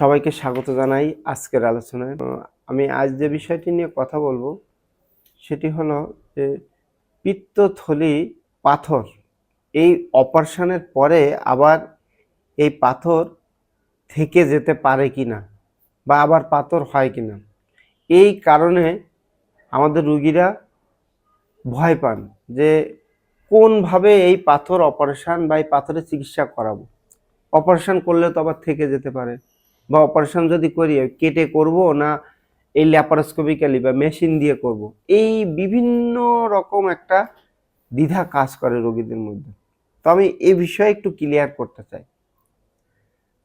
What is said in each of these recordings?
সবাইকে স্বাগত জানাই আজকের আলোচনায়। আমি আজ যে বিষয়টি নিয়ে কথা বলব, সেটি হলো যে পিত্তথলি পাথর, এই অপারেশনের পরে আবার এই পাথর থেকে যেতে পারে কি না বা আবার পাথর হয় কি না এই কারণে আমাদের রুগীরা ভয় পান যে কোনভাবে এই পাথর অপারেশান বা এই পাথরের চিকিৎসা করাবো। অপারেশান করলে তো আবার থেকে যেতে পারে। বা অপারেশন যদি করি, কেটে করব না এই ল্যাপারোস্কোপিক্যালি বা মেশিন দিয়ে করব? এই বিভিন্ন রকম একটা দ্বিধা কাজ করে রোগীদের মধ্যে। তো আমি এই বিষয়ে একটু ক্লিয়ার করতে চাই।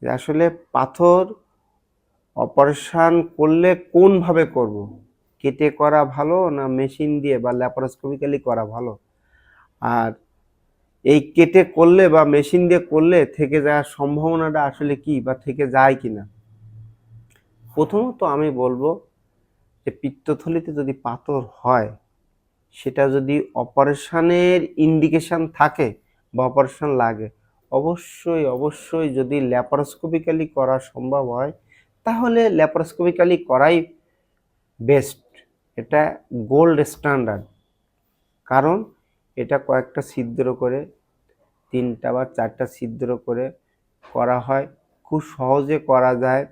যে আসলে পাথর অপারেশন করলে কোনভাবে করব? কেটে করা ভালো না মেশিন দিয়ে বা ল্যাপারোস্কোপিক্যালি করা ভালো? আর এই কেটে করলে বা মেশিন দিয়ে করলে থেকে যাওয়ার সম্ভাবনাটা আসলে কি বা থেকে যায় কিনা? প্রথমত আমি বলব যে পিত্তথলিতে যদি পাথর হয়, সেটা যদি অপারেশনের ইন্ডিকেশন থাকে বা অপারেশন লাগে, অবশ্যই অবশ্যই যদি ল্যাপারোস্কোপিক্যালি করা সম্ভব হয়, তাহলে ল্যাপারোস্কোপিক্যালি করাই বেস্ট এটা গোল্ড স্ট্যান্ডার্ড কারণ এটা কয়েকটা ছিদ্র করে, তিনটা বা চারটা ছিদ্র করে করা হয়। খুব সহজে করা যায়।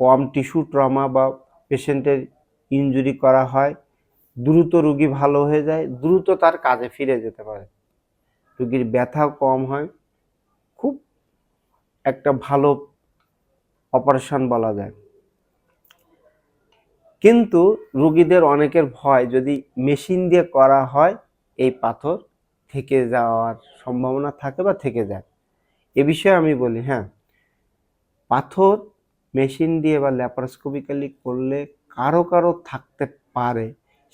কম টিস্যু ট্রমা বা পেশেন্টের ইনজুরি করা হয়, দ্রুত রুগী ভালো হয়ে যায়, দ্রুত তার কাজে ফিরে যেতে পারে। রুগীর ব্যথাও কম হয়, খুব একটা ভালো অপারেশন বলা যায়। কিন্তু রুগীদের অনেকের ভয়, যদি মেশিন দিয়ে করা হয়, এই পাথর থেকে যাওয়ার সম্ভাবনা থাকে বা থেকে যায়। এ বিষয়ে আমি বলি হ্যাঁ পাথর মেশিন দিয়ে বা ল্যাপারোস্কোপিক্যালি করলে কারও কারও থাকতে পারে।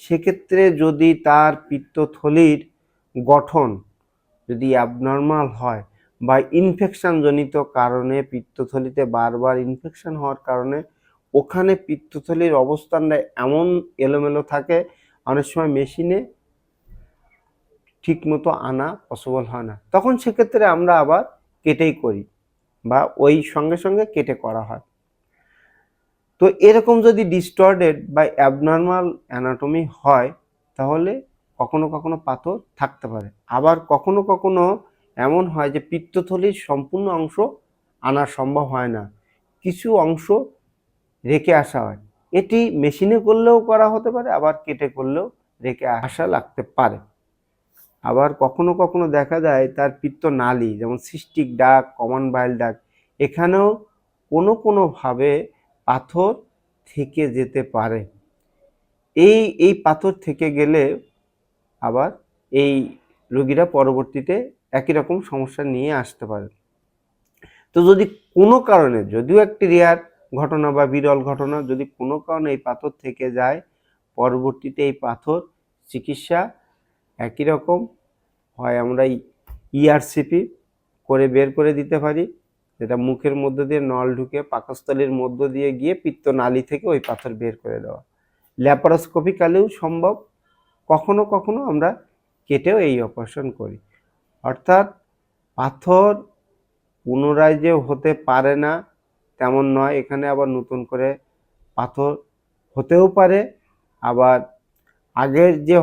সেক্ষেত্রে যদি তার পিত্তথলির গঠন যদি অ্যাবনর্মাল হয় বা ইনফেকশন জনিত কারণে পিত্তথলিতে বারবার ইনফেকশন হওয়ার কারণে ওখানে পিত্তথলির অবস্থানটা এমন এলোমেলো থাকে, অনেক সময় মেশিনে ঠিকমতো আনা পসিবল হয় না। তখন সেক্ষেত্রে আমরা আবার কেটেই করি বা ওই সঙ্গে সঙ্গে কেটে করা হয়। তো এরকম যদি ডিস্টর্ডেড বা অ্যাবনর্মাল অ্যানাটমি হয়, তাহলে কখনো কখনো পাথর থাকতে পারে। আবার কখনো কখনো এমন হয় যে পিত্তথলির সম্পূর্ণ অংশ আনা সম্ভব হয় না। কিছু অংশ রেখে আসা হয়। এটি মেশিনে করলেও করা হতে পারে, আবার কেটে করলেও রেখে আসা লাগতে পারে। আবার কখনো কখনো দেখা যায় তার পিত্ত নালী, যেমন সিস্টিক ডাক কমন বাইল ডাক এখানেও কোনো কোনোভাবে পাথর থেকে যেতে পারে। এই এই পাথর থেকে গেলে আবার এই রোগীরা পরবর্তীতে একই রকম সমস্যা নিয়ে আসতে পারে। তো যদি কোনো কারণে, যদিও একটি রেয়ার ঘটনা বা বিরল ঘটনা, যদি কোনো কারণে এই পাথর থেকে যায়, পরবর্তীতে এই পাথর চিকিৎসা একই রকম হয়, আমরা ইআরসিপি করে বের করে দিতে পারি। যেটা মুখের মধ্য দিয়ে নল ঢুকে পাকস্থলীর মধ্য দিয়ে গিয়ে পিত্ত নালী থেকে ওই পাথর বের করে দেওয়া। ল্যাপারোস্কোপিক্যালিও সম্ভব। কখনো কখনো আমরা কেটেও এই অপারেশন করি। অর্থাৎ পাথর পুনরায় যে হতে পারে না, তেমন নয়। এখানে আবার নতুন করে পাথর হতেও পারে। আবার আগের যে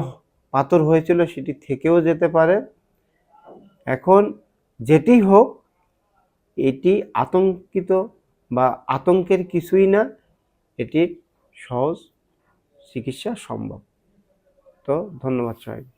পাথর হয়েছিল সেটি থেকেও যেতে পারে। এখন যেটি হোক এটি আতঙ্কিত বা আতঙ্কের কিছুই না। এটির সহজ চিকিৎসা সম্ভব। তো ধন্যবাদ সবাইকে।